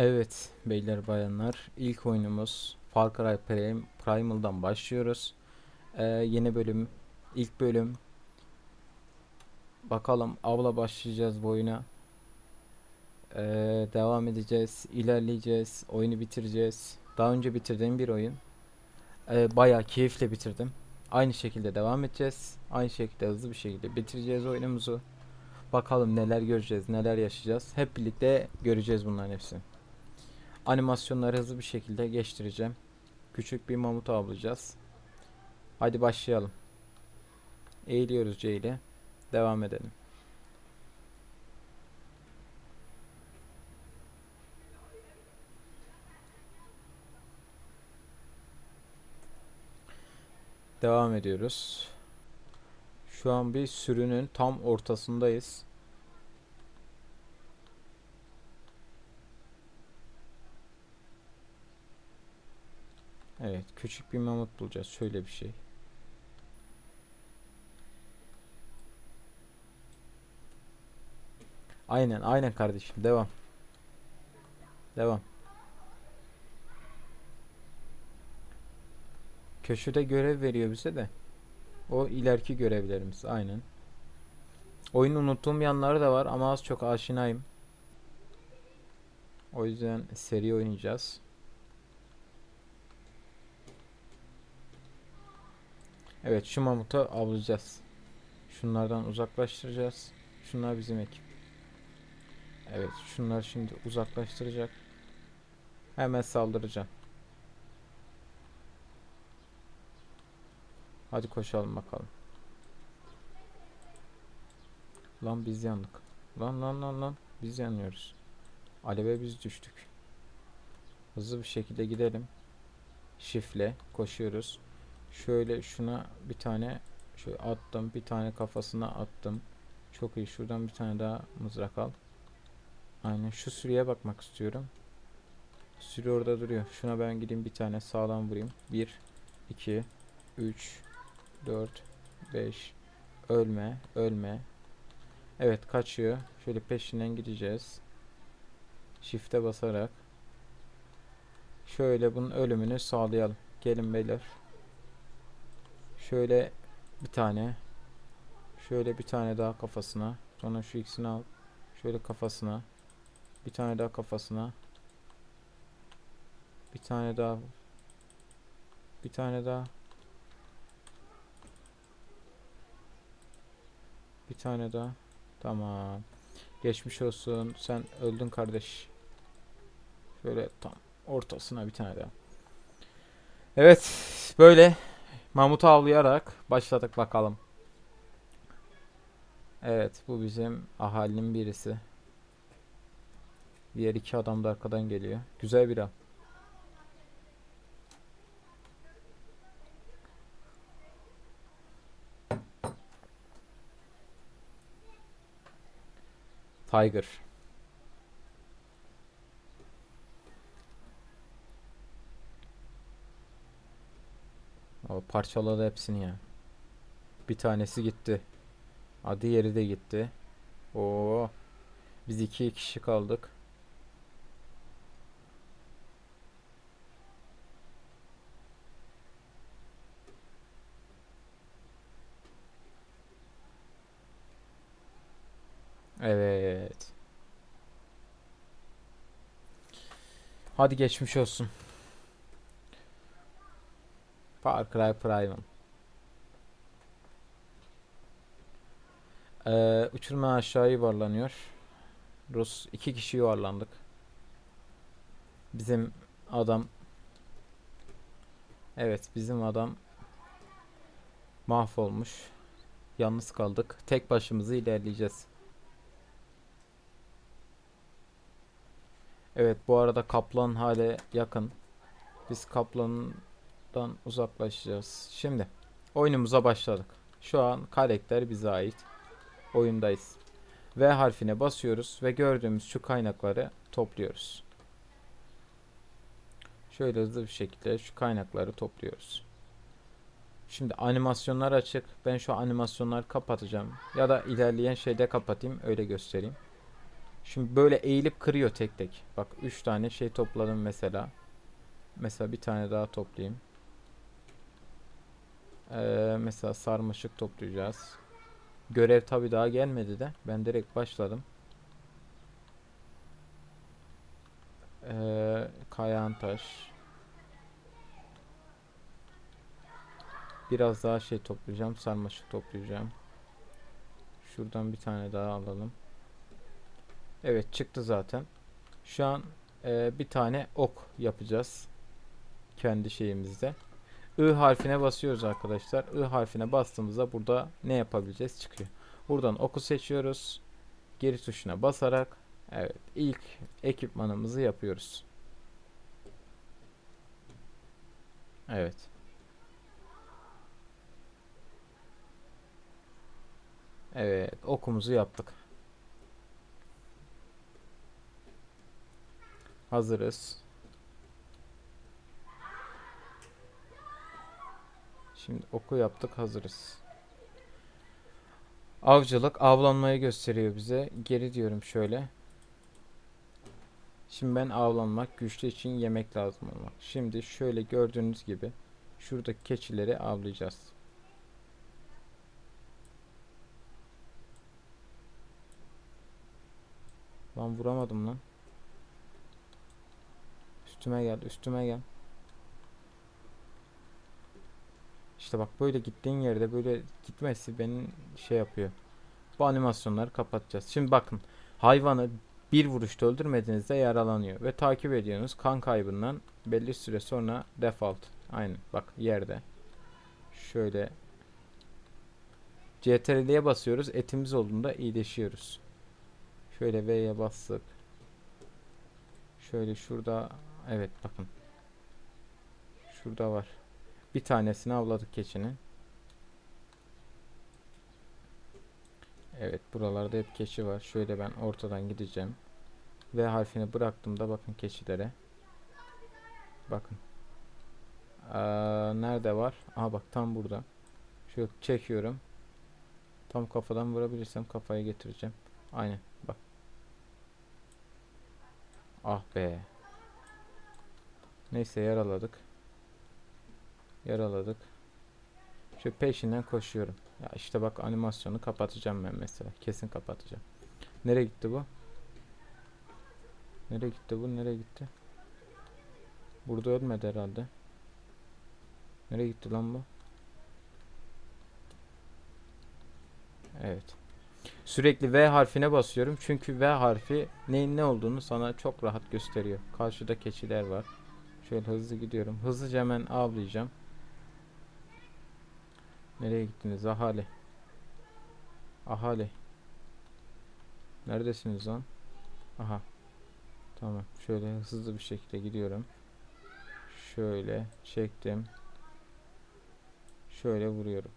Evet beyler bayanlar ilk oyunumuz Far Cry Prim- Primal'dan başlıyoruz. Ee, yeni bölüm, ilk bölüm. Bakalım avla başlayacağız bu oyuna. Ee, devam edeceğiz, ilerleyeceğiz, oyunu bitireceğiz. Daha önce bitirdiğim bir oyun. Ee, bayağı keyifle bitirdim. Aynı şekilde devam edeceğiz. Aynı şekilde hızlı bir şekilde bitireceğiz oyunumuzu. Bakalım neler göreceğiz, neler yaşayacağız. Hep birlikte göreceğiz bunların hepsini. Animasyonları hızlı bir şekilde geçtireceğim. Küçük bir mamut avlayacağız. Hadi başlayalım. Eğiliyoruz C ile. Devam edelim. Devam ediyoruz. Şu an bir sürünün tam ortasındayız. Evet, küçük bir mamut bulacağız. Şöyle bir şey. Aynen, aynen kardeşim. Devam. Devam. Köşede görev veriyor bize de. O ileriki görevlerimiz. Aynen. Oyunu unuttuğum yanları da var ama az çok aşinayım. O yüzden seri oynayacağız. Evet şu mamutu avlayacağız. Şunlardan uzaklaştıracağız. Şunlar bizim ekip. Evet şunlar şimdi uzaklaştıracak. Hemen saldıracağım. Hadi koşalım bakalım. Lan biz yandık. Lan lan lan lan biz yanıyoruz. Aleve biz düştük. Hızlı bir şekilde gidelim. Şifle koşuyoruz. Şöyle şuna bir tane şöyle attım. Bir tane kafasına attım. Çok iyi. Şuradan bir tane daha mızrak al. Aynen şu sürüye bakmak istiyorum. Sürü orada duruyor. Şuna ben gideyim bir tane sağlam vurayım. 1 2 3 4 5 Ölme, ölme. Evet kaçıyor. Şöyle peşinden gideceğiz. Shift'e basarak şöyle bunun ölümünü sağlayalım. Gelin beyler. Şöyle bir tane. Şöyle bir tane daha kafasına. Sonra şu ikisini al. Şöyle kafasına. Bir tane daha kafasına. Bir tane daha. Bir tane daha. Bir tane daha. Tamam. Geçmiş olsun. Sen öldün kardeş. Şöyle tam ortasına bir tane daha. Evet. Böyle Mamutu avlayarak başladık bakalım. Evet bu bizim ahalinin birisi. Diğer iki adam da arkadan geliyor. Güzel bir av. Tiger. O parçaladı hepsini ya. Bir tanesi gitti. Hadi yeri de gitti. Oo. Biz iki kişi kaldık. Evet. Hadi geçmiş olsun. Far Cry Primal. Ee, uçurma aşağı yuvarlanıyor. Rus iki kişi yuvarlandık. Bizim adam Evet bizim adam mahvolmuş. Yalnız kaldık. Tek başımıza ilerleyeceğiz. Evet bu arada kaplan hale yakın. Biz kaplandan uzaklaşacağız. Şimdi oyunumuza başladık. Şu an karakter bize ait. Oyundayız. V harfine basıyoruz ve gördüğümüz şu kaynakları topluyoruz. Şöyle hızlı bir şekilde şu kaynakları topluyoruz. Şimdi animasyonlar açık. Ben şu animasyonları kapatacağım. Ya da ilerleyen şeyde kapatayım öyle göstereyim. Şimdi böyle eğilip kırıyor tek tek. Bak 3 tane şey topladım mesela. Mesela bir tane daha toplayayım. Ee, mesela sarmaşık toplayacağız. Görev tabi daha gelmedi de. Ben direkt başladım. Ee, kayan taş. Biraz daha şey toplayacağım. Sarmaşık toplayacağım. Şuradan bir tane daha alalım. Evet çıktı zaten. Şu an e, bir tane ok yapacağız. Kendi şeyimizde. I harfine basıyoruz arkadaşlar. I harfine bastığımızda burada ne yapabileceğiz çıkıyor. Buradan oku seçiyoruz. Geri tuşuna basarak evet ilk ekipmanımızı yapıyoruz. Evet. Evet okumuzu yaptık. Hazırız. Şimdi oku yaptık hazırız. Avcılık avlanmayı gösteriyor bize. Geri diyorum şöyle. Şimdi ben avlanmak güçlü için yemek lazım olmak. Şimdi şöyle gördüğünüz gibi şuradaki keçileri avlayacağız. Lan vuramadım lan. Üstüme gel, üstüme gel. İşte bak böyle gittiğin yerde böyle gitmesi beni şey yapıyor. Bu animasyonları kapatacağız. Şimdi bakın hayvanı bir vuruşta öldürmediğinizde yaralanıyor ve takip ediyorsunuz. Kan kaybından belli süre sonra default. Aynen bak yerde. Şöyle CTRL'ye basıyoruz. Etimiz olduğunda iyileşiyoruz. Şöyle V'ye bastık. Şöyle şurada evet bakın. Şurada var. Bir tanesini avladık keçinin. Evet buralarda hep keçi var. Şöyle ben ortadan gideceğim. V harfini bıraktığımda bakın keçilere. Bakın. Aa, nerede var? Aha bak tam burada. Şöyle çekiyorum. Tam kafadan vurabilirsem kafaya getireceğim. Aynen bak. Ah be. Neyse yaraladık. Yaraladık. Şu peşinden koşuyorum. Ya işte bak animasyonu kapatacağım ben mesela. Kesin kapatacağım. Nereye gitti bu? Nereye gitti bu? Nereye gitti? Burada ölmedi herhalde. Nereye gitti lan bu? Evet. Sürekli V harfine basıyorum. Çünkü V harfi neyin ne olduğunu sana çok rahat gösteriyor. Karşıda keçiler var. Şöyle hızlı gidiyorum. Hızlıca hemen avlayacağım. Nereye gittiniz ahali? Ahali. Neredesiniz lan? Aha. Tamam. Şöyle hızlı bir şekilde gidiyorum. Şöyle çektim. Şöyle vuruyorum.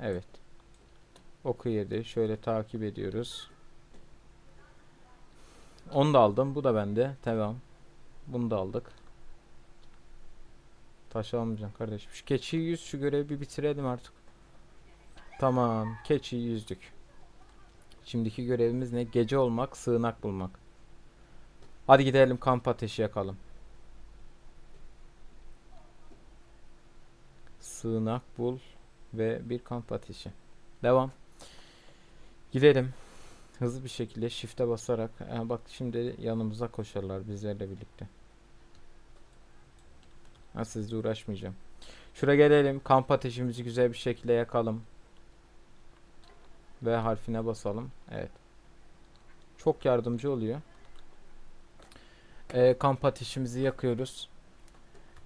Evet. Oku yedi. Şöyle takip ediyoruz. Onu da aldım. Bu da bende. Tamam. Bunu da aldık. Taş almayacağım kardeşim. Şu keçiyi yüz şu görevi bir bitirelim artık. Tamam. Keçiyi yüzdük. Şimdiki görevimiz ne? Gece olmak, sığınak bulmak. Hadi gidelim kamp ateşi yakalım. Sığınak bul ve bir kamp ateşi. Devam. Gidelim. Hızlı bir şekilde shift'e basarak. Ha, bak şimdi yanımıza koşarlar bizlerle birlikte. Ha sizle uğraşmayacağım. Şuraya gelelim. Kamp ateşimizi güzel bir şekilde yakalım. V harfine basalım. Evet. Çok yardımcı oluyor. Ee, kamp ateşimizi yakıyoruz.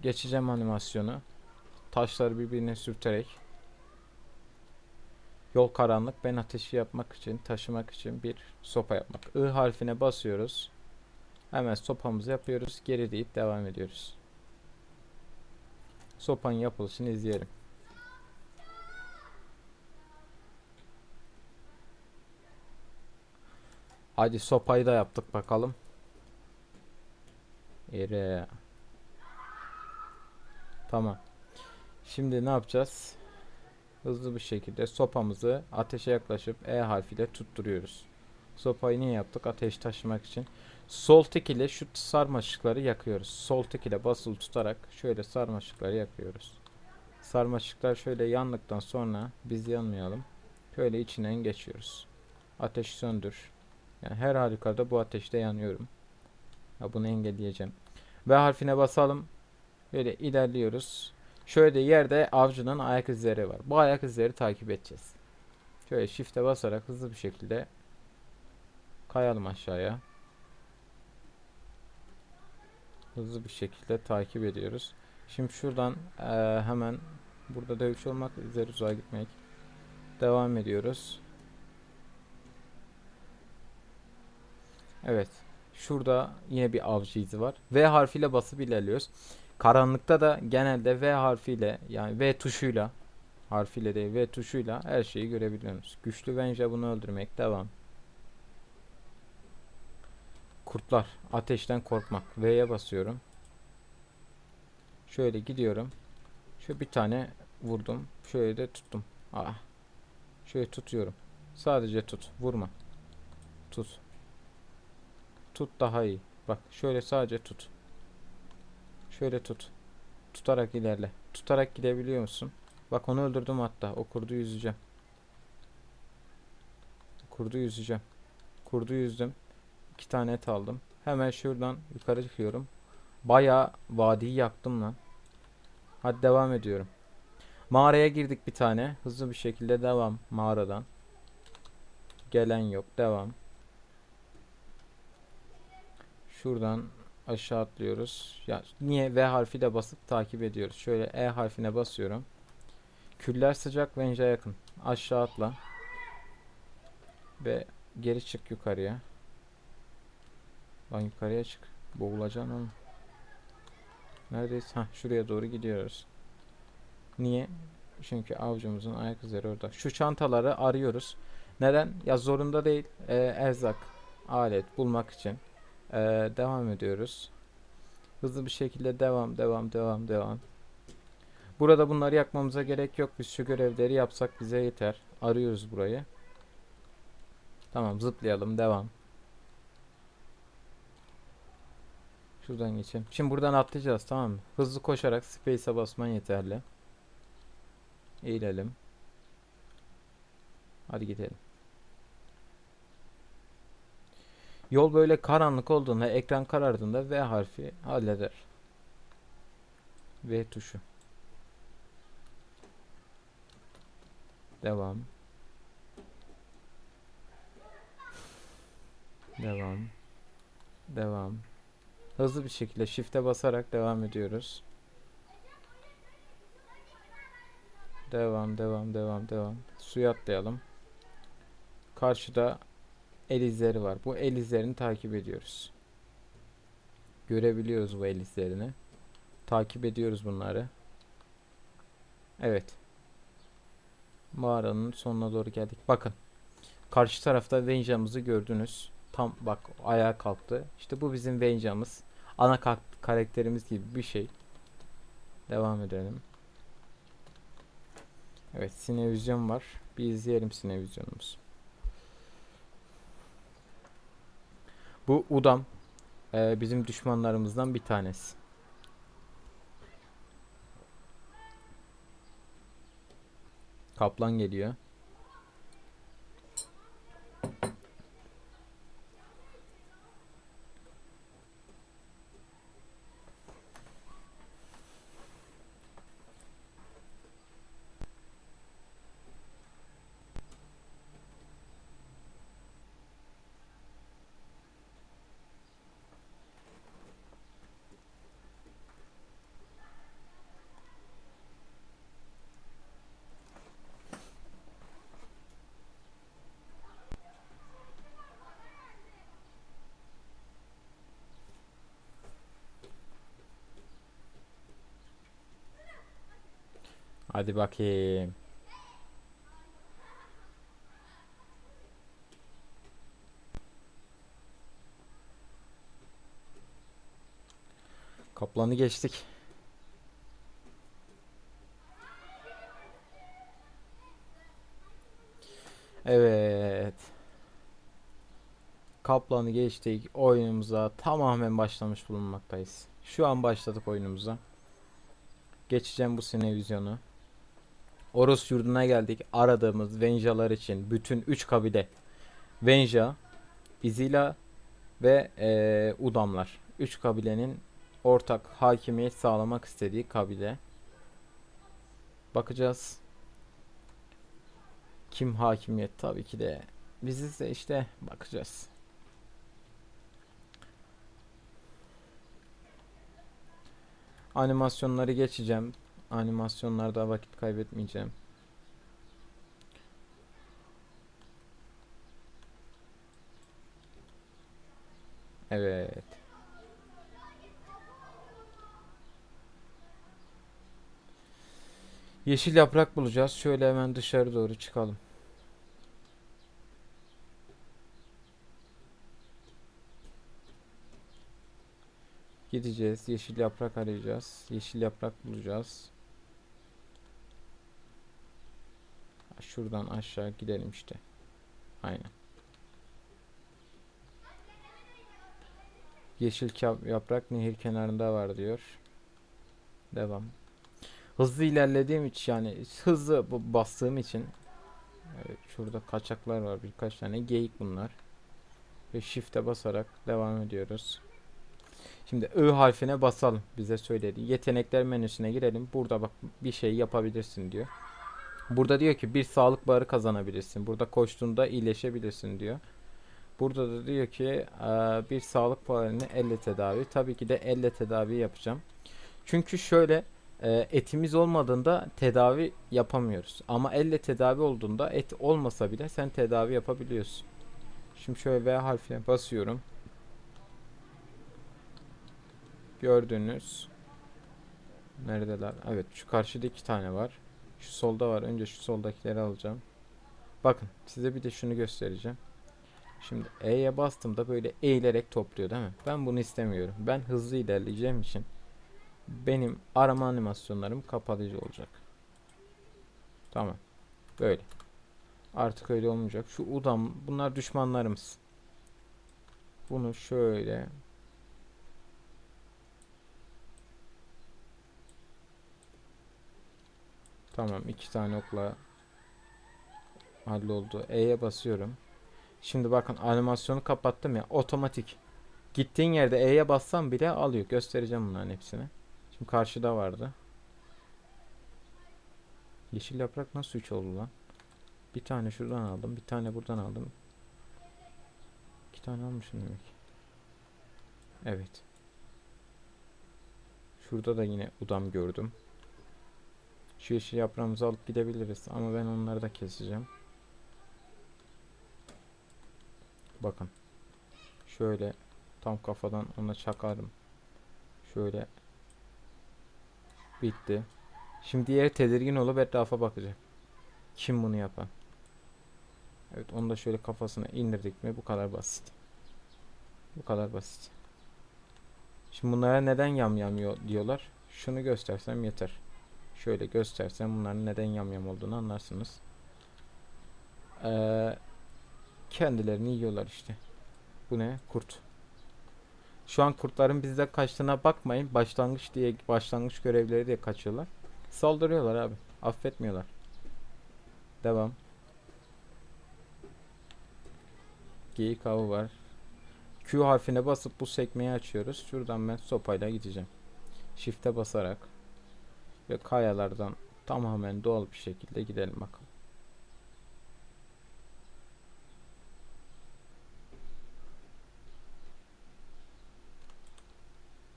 Geçeceğim animasyonu. Taşları birbirine sürterek. Yol karanlık. Ben ateşi yapmak için, taşımak için bir sopa yapmak. I harfine basıyoruz. Hemen sopamızı yapıyoruz. Geri deyip devam ediyoruz. Sopanın yapılışını izleyelim. Hadi sopayı da yaptık bakalım. Yere. Tamam. Şimdi ne yapacağız? Hızlı bir şekilde sopamızı ateşe yaklaşıp E harfiyle tutturuyoruz. Sopayı niye yaptık? Ateş taşımak için. Sol tık ile şu sarmaşıkları yakıyoruz. Sol tık ile basılı tutarak şöyle sarmaşıkları yakıyoruz. Sarmaşıklar şöyle yandıktan sonra biz yanmayalım. Şöyle içinden geçiyoruz. Ateş söndür. Yani her halükarda bu ateşte yanıyorum. Ya bunu engelleyeceğim. V harfine basalım. Böyle ilerliyoruz. Şöyle yerde avcının ayak izleri var. Bu ayak izleri takip edeceğiz. Şöyle shift'e basarak hızlı bir şekilde kayalım aşağıya. Hızlı bir şekilde takip ediyoruz. Şimdi şuradan eee, hemen burada dövüş olmak üzere uzağa gitmek. Devam ediyoruz. Evet. Şurada yine bir avcı izi var. V harfiyle basıp ilerliyoruz. Karanlıkta da genelde V harfiyle yani V tuşuyla harfiyle değil V tuşuyla her şeyi görebiliyorsunuz. Güçlü Venja bunu öldürmek. Devam. Kurtlar. Ateşten korkmak. V'ye basıyorum. Şöyle gidiyorum. Şöyle bir tane vurdum. Şöyle de tuttum. Ah. Şöyle tutuyorum. Sadece tut. Vurma. Tut. Tut daha iyi. Bak şöyle sadece tut. Şöyle tut. Tutarak ilerle. Tutarak gidebiliyor musun? Bak onu öldürdüm hatta. O kurdu yüzeceğim. Kurdu yüzeceğim. Kurdu yüzdüm. İki tane et aldım. Hemen şuradan yukarı çıkıyorum. Bayağı vadiyi yaktım lan. Hadi devam ediyorum. Mağaraya girdik bir tane. Hızlı bir şekilde devam mağaradan. Gelen yok. Devam. Şuradan aşağı atlıyoruz. Ya niye V harfi de basıp takip ediyoruz. Şöyle E harfine basıyorum. Küller sıcak Venja yakın. Aşağı atla. Ve geri çık yukarıya. Lan yukarıya çık. Boğulacaksın oğlum. Neredeyiz? Ha şuraya doğru gidiyoruz. Niye? Çünkü avcumuzun ayak izleri orada. Şu çantaları arıyoruz. Neden? Ya zorunda değil. Ee, erzak, alet bulmak için. Ee, devam ediyoruz. Hızlı bir şekilde devam, devam, devam, devam. Burada bunları yakmamıza gerek yok. Biz şu görevleri yapsak bize yeter. Arıyoruz burayı. Tamam zıplayalım. Devam. Şuradan geçelim. Şimdi buradan atlayacağız tamam mı? Hızlı koşarak space'e basman yeterli. Eğilelim. Hadi gidelim. Yol böyle karanlık olduğunda, ekran karardığında V harfi halleder. V tuşu. Devam. Devam. Devam. Hızlı bir şekilde shift'e basarak devam ediyoruz. Devam, devam, devam, devam. Suya atlayalım. Karşıda el izleri var. Bu el izlerini takip ediyoruz. Görebiliyoruz bu el izlerini. Takip ediyoruz bunları. Evet. Mağaranın sonuna doğru geldik. Bakın. Karşı tarafta Venja'mızı gördünüz. Tam bak ayağa kalktı. İşte bu bizim Venja'mız. Ana ka- karakterimiz gibi bir şey. Devam edelim. Evet, Sinevizyon var. Bir izleyelim Sinevizyonumuzu. Bu Udam e, bizim düşmanlarımızdan bir tanesi. Kaplan geliyor. Hadi bakayım. Kaplanı geçtik. Evet. Kaplan'ı geçtik. Oyunumuza tamamen başlamış bulunmaktayız. Şu an başladık oyunumuza. Geçeceğim bu sene vizyonu. Oros yurduna geldik. Aradığımız Venjalar için bütün 3 kabile Venja, Izila ve eee, Udamlar. 3 kabilenin ortak hakimiyet sağlamak istediği kabile. Bakacağız. Kim hakimiyet tabii ki de biziz de işte bakacağız. Animasyonları geçeceğim. Animasyonlarda vakit kaybetmeyeceğim. Evet. Yeşil yaprak bulacağız. Şöyle hemen dışarı doğru çıkalım. Gideceğiz. Yeşil yaprak arayacağız. Yeşil yaprak bulacağız. Şuradan aşağı gidelim işte. Aynen. Yeşil yaprak nehir kenarında var diyor. Devam. Hızlı ilerlediğim için yani hızlı bastığım için evet, şurada kaçaklar var birkaç tane geyik bunlar. Ve shift'e basarak devam ediyoruz. Şimdi Ö harfine basalım. Bize söyledi. Yetenekler menüsüne girelim. Burada bak bir şey yapabilirsin diyor. Burada diyor ki bir sağlık barı kazanabilirsin. Burada koştuğunda iyileşebilirsin diyor. Burada da diyor ki bir sağlık barını elle tedavi. Tabii ki de elle tedavi yapacağım. Çünkü şöyle etimiz olmadığında tedavi yapamıyoruz. Ama elle tedavi olduğunda et olmasa bile sen tedavi yapabiliyorsun. Şimdi şöyle V harfine basıyorum. Gördüğünüz neredeler? Evet şu karşıda iki tane var. Şu solda var. Önce şu soldakileri alacağım. Bakın size bir de şunu göstereceğim. Şimdi E'ye bastığımda böyle eğilerek topluyor değil mi? Ben bunu istemiyorum. Ben hızlı ilerleyeceğim için benim arama animasyonlarım kapatıcı olacak. Tamam. Böyle. Artık öyle olmayacak. Şu udam bunlar düşmanlarımız. Bunu şöyle Tamam iki tane okla halloldu. E'ye basıyorum. Şimdi bakın animasyonu kapattım ya otomatik. Gittiğin yerde E'ye bassam bile alıyor. Göstereceğim bunların hepsini. Şimdi karşıda vardı. Yeşil yaprak nasıl 3 oldu lan? Bir tane şuradan aldım. Bir tane buradan aldım. İki tane almışım demek. Evet. Şurada da yine udam gördüm. Şu yeşil yaprağımızı alıp gidebiliriz ama ben onları da keseceğim. Bakın. Şöyle tam kafadan ona çakarım. Şöyle. Bitti. Şimdi diğeri tedirgin olup etrafa bakacak. Kim bunu yapan? Evet onu da şöyle kafasına indirdik mi bu kadar basit. Bu kadar basit. Şimdi bunlara neden yam yam yo- diyorlar? Şunu göstersem yeter. Şöyle göstersem bunların neden yamyam olduğunu anlarsınız. Ee, kendilerini yiyorlar işte. Bu ne? Kurt. Şu an kurtların bizde kaçtığına bakmayın. Başlangıç diye başlangıç görevleri diye kaçıyorlar. Saldırıyorlar abi. Affetmiyorlar. Devam. Geyik avı var. Q harfine basıp bu sekmeyi açıyoruz. Şuradan ben sopayla gideceğim. Shift'e basarak ve kayalardan tamamen doğal bir şekilde gidelim bakalım.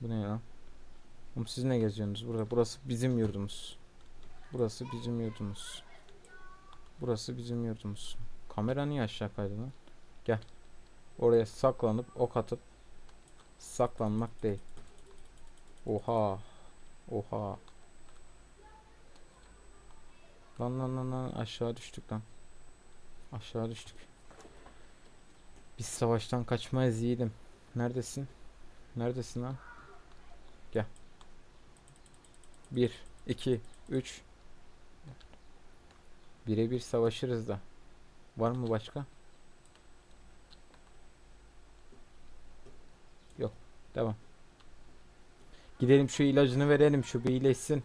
Bu ne ya? Oğlum siz ne geziyorsunuz burada? Burası bizim yurdumuz. Burası bizim yurdumuz. Burası bizim yurdumuz. Kamera niye aşağı kaydı lan? Gel. Oraya saklanıp ok atıp saklanmak değil. Oha. Oha. Lan lan lan lan aşağı düştük lan. Aşağı düştük. Biz savaştan kaçmayız yiğidim. Neredesin? Neredesin lan? Gel. 1 2 3 Birebir savaşırız da. Var mı başka? Devam. Gidelim şu ilacını verelim. Şu bir iyileşsin.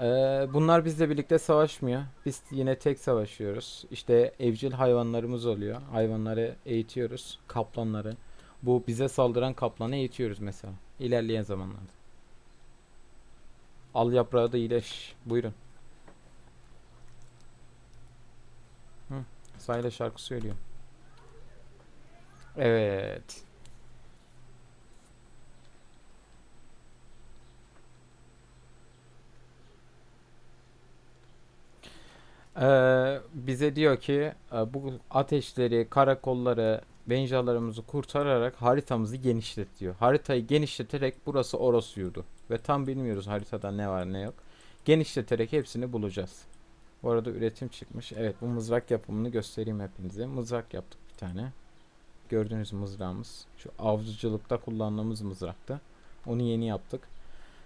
Ee, bunlar bizle birlikte savaşmıyor. Biz yine tek savaşıyoruz. İşte evcil hayvanlarımız oluyor. Hayvanları eğitiyoruz. Kaplanları. Bu bize saldıran kaplanı eğitiyoruz mesela. İlerleyen zamanlarda. Al yaprağı da iyileş. Buyurun. Hı, Sayla şarkı söylüyor. Evet. Ee, bize diyor ki e, bu ateşleri, karakolları, benjalarımızı kurtararak haritamızı genişlet diyor. Haritayı genişleterek burası orası yurdu. Ve tam bilmiyoruz haritada ne var ne yok. Genişleterek hepsini bulacağız. Bu arada üretim çıkmış. Evet bu mızrak yapımını göstereyim hepinize. Mızrak yaptık bir tane. Gördüğünüz mızrağımız. Şu avcılıkta kullandığımız mızraktı. Onu yeni yaptık.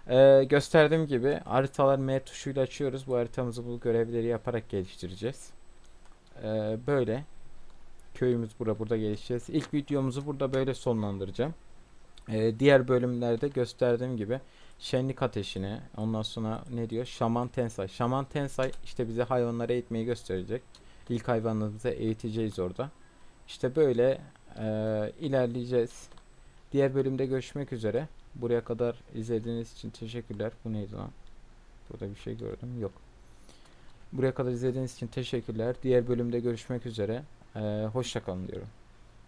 Ee, gösterdiğim gibi haritalar M tuşuyla açıyoruz. Bu haritamızı bu görevleri yaparak geliştireceğiz. Ee, böyle. Köyümüz burada burada gelişeceğiz. İlk videomuzu burada böyle sonlandıracağım. Ee, diğer bölümlerde gösterdiğim gibi şenlik ateşini ondan sonra ne diyor? Şaman Tensai. Şaman Tensai işte bize hayvanları eğitmeyi gösterecek. İlk hayvanlarımızı eğiteceğiz orada. İşte böyle e, ilerleyeceğiz. Diğer bölümde görüşmek üzere. Buraya kadar izlediğiniz için teşekkürler. Bu neydi lan? Burada bir şey gördüm. Yok. Buraya kadar izlediğiniz için teşekkürler. Diğer bölümde görüşmek üzere. Ee, hoşça kalın diyorum.